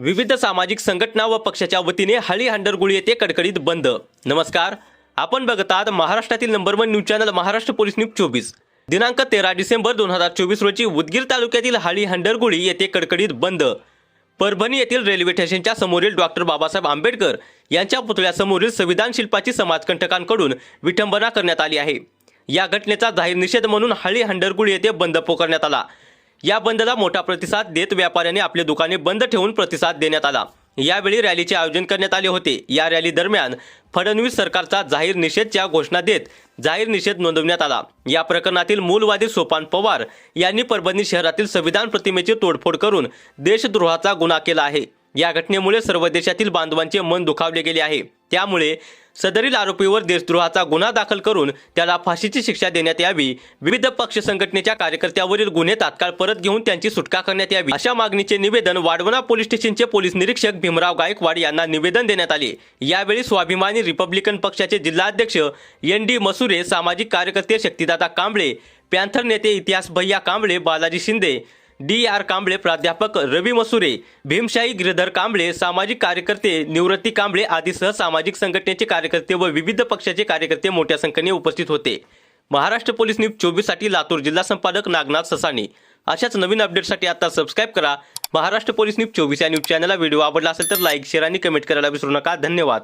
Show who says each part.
Speaker 1: विविध सामाजिक संघटना व पक्षाच्या वतीने हळी हंडरगुळी येथे कडकडीत बंद. नमस्कार. आपण बघत आहात महाराष्ट्रातील number one news channel Maharashtra police news चोवीस. दिनांक तेरा डिसेंबर दोन हजार चोवीस रोजी उदगीर तालुक्यातील हाळी हंडरगुळी येथे कडकडीत बंद. परभणी येथील रेल्वे स्टेशनच्या समोरील डॉक्टर बाबासाहेब आंबेडकर यांच्या पुतळ्यासमोरील संविधान शिल्पाची समाजकंटकांकडून विठंबना करण्यात आली आहे. या घटनेचा जाहीर निषेध म्हणून हळी हंडरगुळी येथे बंद पुकारण्यात आला. या बंदला मोठा प्रतिसाद देत व्यापाऱ्यांनी आपले दुकाने बंद ठेवून प्रतिसाद देण्यात आला. यावेळी रॅलीचे आयोजन करण्यात आले होते. या रॅली दरम्यान फडणवीस सरकारचा जाहीर निषेधच्या घोषणा देत जाहीर निषेध नोंदवण्यात आला. या प्रकरणातील मूलवादी सोपान पवार यांनी परभणी शहरातील संविधान प्रतिमेची तोडफोड करून देशद्रोहाचा गुन्हा केला आहे. या घटनेमुळे सर्व देशातील बांधवांचे मन दुखावले गेले आहे. त्यामुळे सदरील आरोपीवर देशद्रोहाचा गुन्हा दाखल करून त्याला फाशीची शिक्षा देण्यात यावी. विविध पक्ष संघटनेच्या कार्यकर्त्यावरील गुन्हे तात्काळ परत घेऊन त्यांची सुटका करण्यात यावी. अशा मागणीचे निवेदन वाढवणा पोलीस स्टेशनचे पोलीस निरीक्षक भीमराव गायकवाड यांना निवेदन देण्यात आले. यावेळी स्वाभिमानी रिपब्लिकन पक्षाचे जिल्हाध्यक्ष एन डी मसुरे सामाजिक कार्यकर्ते शक्तिदादा कांबळे पॅन्थर नेते इतिहास भैया कांबळे बालाजी शिंदे डी आर कांबळे प्राध्यापक रवी मसुरे भीमशाही गिरधर कांबळे सामाजिक कार्यकर्ते निवृत्ती कांबळे आदीसह सामाजिक संघटनेचे कार्यकर्ते व विविध पक्षाचे कार्यकर्ते मोठ्या संख्येने उपस्थित होते. महाराष्ट्र पोलीस न्यूज चोवीससाठी लातूर जिल्हा संपादक नागनाथ ससाने अशाच नवीन अपडेटसाठी आता सबस्क्राईब करा. महाराष्ट्र पोलीस न्यूज चोवीस या न्यूज चॅनलला व्हिडिओ आवडला असेल तर लाईक शेअर आणि कमेंट करायला विसरू नका. धन्यवाद.